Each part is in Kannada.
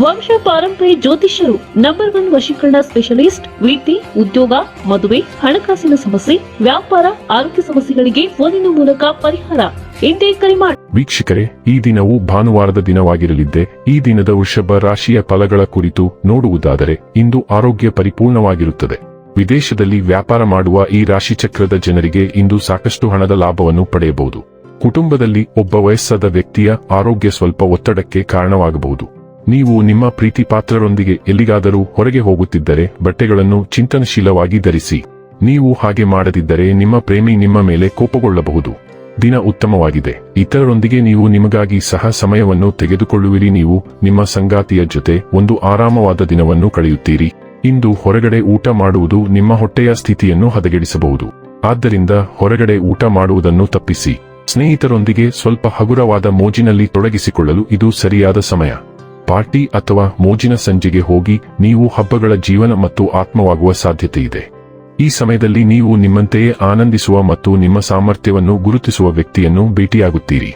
ವಂಶ ಪಾರಂಪರಿ ಜ್ಯೋತಿಷ್ಯರು ನಂಬರ್ ಒನ್ ವಶೀಕರಣ ಸ್ಪೆಷಲಿಸ್ಟ್ ವೃತ್ತಿ ಉದ್ಯೋಗ, ಮದುವೆ, ಹಣಕಾಸಿನ ಸಮಸ್ಯೆ, ವ್ಯಾಪಾರ, ಆರೋಗ್ಯ ಸಮಸ್ಯೆಗಳಿಗೆ ಫೋನಿನ ಮೂಲಕ ಪರಿಹಾರ. ಇಂದೇ ಕರೆ ಮಾಡಿ ವೀಕ್ಷಕರೇ, ಈ ದಿನವು ಭಾನುವಾರದ ದಿನವಾಗಿರಲಿದ್ದೆ, ಈ ದಿನದ ವೃಷಭ ರಾಶಿಯ ಫಲಗಳ ಕುರಿತು ನೋಡುವುದಾದರೆ, ಇಂದು ಆರೋಗ್ಯ ಪರಿಪೂರ್ಣವಾಗಿರುತ್ತದೆ. ವಿದೇಶದಲ್ಲಿ ವ್ಯಾಪಾರ ಮಾಡುವ ಈ ರಾಶಿಚಕ್ರದ ಜನರಿಗೆ ಇಂದು ಸಾಕಷ್ಟು ಹಣದ ಲಾಭವನ್ನು ಪಡೆಯಬಹುದು. ಕುಟುಂಬದಲ್ಲಿ ಒಬ್ಬ ವಯಸ್ಸಾದ ವ್ಯಕ್ತಿಯ ಆರೋಗ್ಯ ಸ್ವಲ್ಪ ಒತ್ತಡಕ್ಕೆ ಕಾರಣವಾಗಬಹುದು. ನೀವು ನಿಮ್ಮ ಪ್ರೀತಿ ಪಾತ್ರರೊಂದಿಗೆ ಎಲ್ಲಿಗಾದರೂ ಹೊರಗೆ ಹೋಗುತ್ತಿದ್ದರೆ ಬಟ್ಟೆಗಳನ್ನು ಚಿಂತನಶೀಲವಾಗಿ ಧರಿಸಿ. ನೀವು ಹಾಗೆ ಮಾಡದಿದ್ದರೆ ನಿಮ್ಮ ಪ್ರೇಮಿ ನಿಮ್ಮ ಮೇಲೆ ಕೋಪಗೊಳ್ಳಬಹುದು. ದಿನ ಉತ್ತಮವಾಗಿದೆ. ಇತರರೊಂದಿಗೆ ನೀವು ನಿಮಗಾಗಿ ಸಹ ಸಮಯವನ್ನು ತೆಗೆದುಕೊಳ್ಳುವಿರಿ. ನೀವು ನಿಮ್ಮ ಸಂಗಾತಿಯ ಜೊತೆ ಒಂದು ಆರಾಮವಾದ ದಿನವನ್ನು ಕಳೆಯುತ್ತೀರಿ. ಇಂದು ಹೊರಗಡೆ ಊಟ ಮಾಡುವುದು ನಿಮ್ಮ ಹೊಟ್ಟೆಯ ಸ್ಥಿತಿಯನ್ನು ಹದಗೆಡಿಸಬಹುದು. ಆದ್ದರಿಂದ ಹೊರಗಡೆ ಊಟ ಮಾಡುವುದನ್ನು ತಪ್ಪಿಸಿ. ಸ್ನೇಹಿತರೊಂದಿಗೆ ಸ್ವಲ್ಪ ಹಗುರವಾದ ಮೋಜಿನಲ್ಲಿ ತೊಡಗಿಸಿಕೊಳ್ಳಲು ಇದು ಸರಿಯಾದ ಸಮಯ. ಪಾರ್ಟಿ ಅಥವಾ ಮೋಜಿನ ಸಂಜೆಗೆ ಹೋಗಿ ನೀವು ಹಬ್ಬಗಳ ಜೀವನ ಮತ್ತು ಆತ್ಮವಾಗುವ ಸಾಧ್ಯತೆ ಇದೆ ಈ ಸಮಯದಲ್ಲಿ ನೀವು ನಿಮ್ಮಂತೆಯೇ ಆನಂದಿಸುವ ಮತ್ತು ನಿಮ್ಮ ಸಾಮರ್ಥ್ಯವನ್ನು ಗುರುತಿಸುವ ವ್ಯಕ್ತಿಯನ್ನು ಭೇಟಿಯಾಗುತ್ತೀರಿ.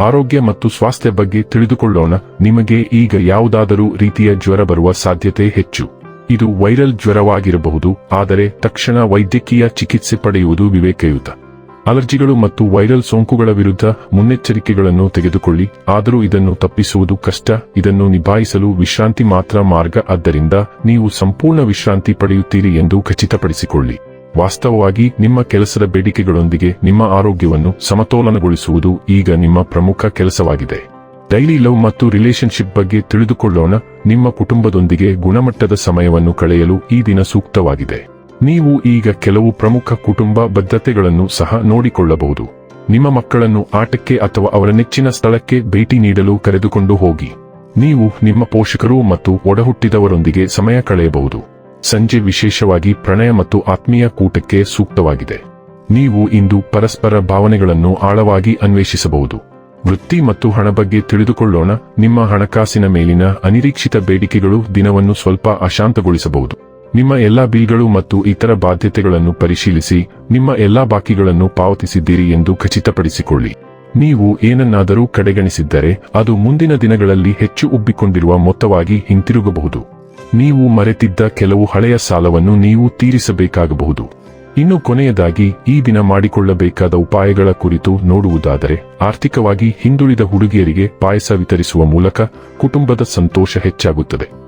ಆರೋಗ್ಯ ಮತ್ತು ಸ್ವಾಸ್ಥ್ಯ ಬಗ್ಗೆ ತಿಳಿದುಕೊಳ್ಳೋಣ. ನಿಮಗೆ ಈಗ ಯಾವುದಾದರೂ ರೀತಿಯ ಜ್ವರ ಬರುವ ಸಾಧ್ಯತೆ ಹೆಚ್ಚು. ಇದು ವೈರಲ್ ಜ್ವರವಾಗಿರಬಹುದು, ಆದರೆ ತಕ್ಷಣ ವೈದ್ಯಕೀಯ ಚಿಕಿತ್ಸೆ ಪಡೆಯುವುದು ವಿವೇಕಯುತ. ಅಲರ್ಜಿಗಳು ಮತ್ತು ವೈರಲ್ ಸೋಂಕುಗಳ ವಿರುದ್ಧ ಮುನ್ನೆಚ್ಚರಿಕೆಗಳನ್ನು ತೆಗೆದುಕೊಳ್ಳಿ. ಆದರೂ ಇದನ್ನು ತಪ್ಪಿಸುವುದು ಕಷ್ಟ. ಇದನ್ನು ನಿಭಾಯಿಸಲು ವಿಶ್ರಾಂತಿ ಮಾತ್ರ ಮಾರ್ಗ. ಆದ್ದರಿಂದ ನೀವು ಸಂಪೂರ್ಣ ವಿಶ್ರಾಂತಿ ಪಡೆಯುತ್ತೀರಿ ಎಂದು ಖಚಿತಪಡಿಸಿಕೊಳ್ಳಿ. ವಾಸ್ತವವಾಗಿ ನಿಮ್ಮ ಕೆಲಸದ ಬೇಡಿಕೆಗಳೊಂದಿಗೆ ನಿಮ್ಮ ಆರೋಗ್ಯವನ್ನು ಸಮತೋಲನಗೊಳಿಸುವುದು ಈಗ ನಿಮ್ಮ ಪ್ರಮುಖ ಕೆಲಸವಾಗಿದೆ. ಡೈಲಿ ಲವ್ ಮತ್ತು ರಿಲೇಶನ್ಶಿಪ್ ಬಗ್ಗೆ ತಿಳಿದುಕೊಳ್ಳೋಣ. ನಿಮ್ಮ ಕುಟುಂಬದೊಂದಿಗೆ ಗುಣಮಟ್ಟದ ಸಮಯವನ್ನು ಕಳೆಯಲು ಈ ದಿನ ಸೂಕ್ತವಾಗಿದೆ. ನೀವು ಈಗ ಕೆಲವು ಪ್ರಮುಖ ಕುಟುಂಬ ಬದ್ಧತೆಗಳನ್ನು ಸಹ ನೋಡಿಕೊಳ್ಳಬಹುದು. ನಿಮ್ಮ ಮಕ್ಕಳನ್ನು ಆಟಕ್ಕೆ ಅಥವಾ ಅವರ ನೆಚ್ಚಿನ ಸ್ಥಳಕ್ಕೆ ಭೇಟಿ ನೀಡಲು ಕರೆದುಕೊಂಡು ಹೋಗಿ. ನೀವು ನಿಮ್ಮ ಪೋಷಕರು ಮತ್ತು ಒಡಹುಟ್ಟಿದವರೊಂದಿಗೆ ಸಮಯ ಕಳೆಯಬಹುದು. ಸಂಜೆ ವಿಶೇಷವಾಗಿ ಪ್ರಣಯ ಮತ್ತು ಆತ್ಮೀಯ ಕೂಟಕ್ಕೆ ಸೂಕ್ತವಾಗಿದೆ. ನೀವು ಇಂದು ಪರಸ್ಪರ ಭಾವನೆಗಳನ್ನು ಆಳವಾಗಿ ಅನ್ವೇಷಿಸಬಹುದು. ವೃತ್ತಿ ಮತ್ತು ಹಣ ಬಗ್ಗೆ ತಿಳಿದುಕೊಳ್ಳೋಣ. ನಿಮ್ಮ ಹಣಕಾಸಿನ ಮೇಲಿನ ಅನಿರೀಕ್ಷಿತ ಬೇಡಿಕೆಗಳು ದಿನವನ್ನು ಸ್ವಲ್ಪ ಅಶಾಂತಗೊಳಿಸಬಹುದು. ನಿಮ್ಮ ಎಲ್ಲಾ ಬಿಲ್ಗಳು ಮತ್ತು ಇತರ ಬಾಧ್ಯತೆಗಳನ್ನು ಪರಿಶೀಲಿಸಿ, ನಿಮ್ಮ ಎಲ್ಲಾ ಬಾಕಿಗಳನ್ನು ಪಾವತಿಸಿದ್ದೀರಿ ಎಂದು ಖಚಿತಪಡಿಸಿಕೊಳ್ಳಿ. ನೀವು ಏನನ್ನಾದರೂ ಕಡೆಗಣಿಸಿದ್ದರೆ, ಅದು ಮುಂದಿನ ದಿನಗಳಲ್ಲಿ ಹೆಚ್ಚು ಉಬ್ಬಿಕೊಂಡಿರುವ ಮೊತ್ತವಾಗಿ ಹಿಂತಿರುಗಬಹುದು. ನೀವು ಮರೆತಿದ್ದ ಕೆಲವು ಹಳೆಯ ಸಾಲವನ್ನು ನೀವು ತೀರಿಸಬೇಕಾಗಬಹುದು. ಇನ್ನು ಕೊನೆಯದಾಗಿ, ಈ ದಿನ ಮಾಡಿಕೊಳ್ಳಬೇಕಾದ ಉಪಾಯಗಳ ಕುರಿತು ನೋಡುವುದಾದರೆ, ಆರ್ಥಿಕವಾಗಿ ಹಿಂದುಳಿದ ಹುಡುಗಿಯರಿಗೆ ಪಾಯಸ ವಿತರಿಸುವ ಮೂಲಕ ಕುಟುಂಬದ ಸಂತೋಷ ಹೆಚ್ಚಾಗುತ್ತದೆ.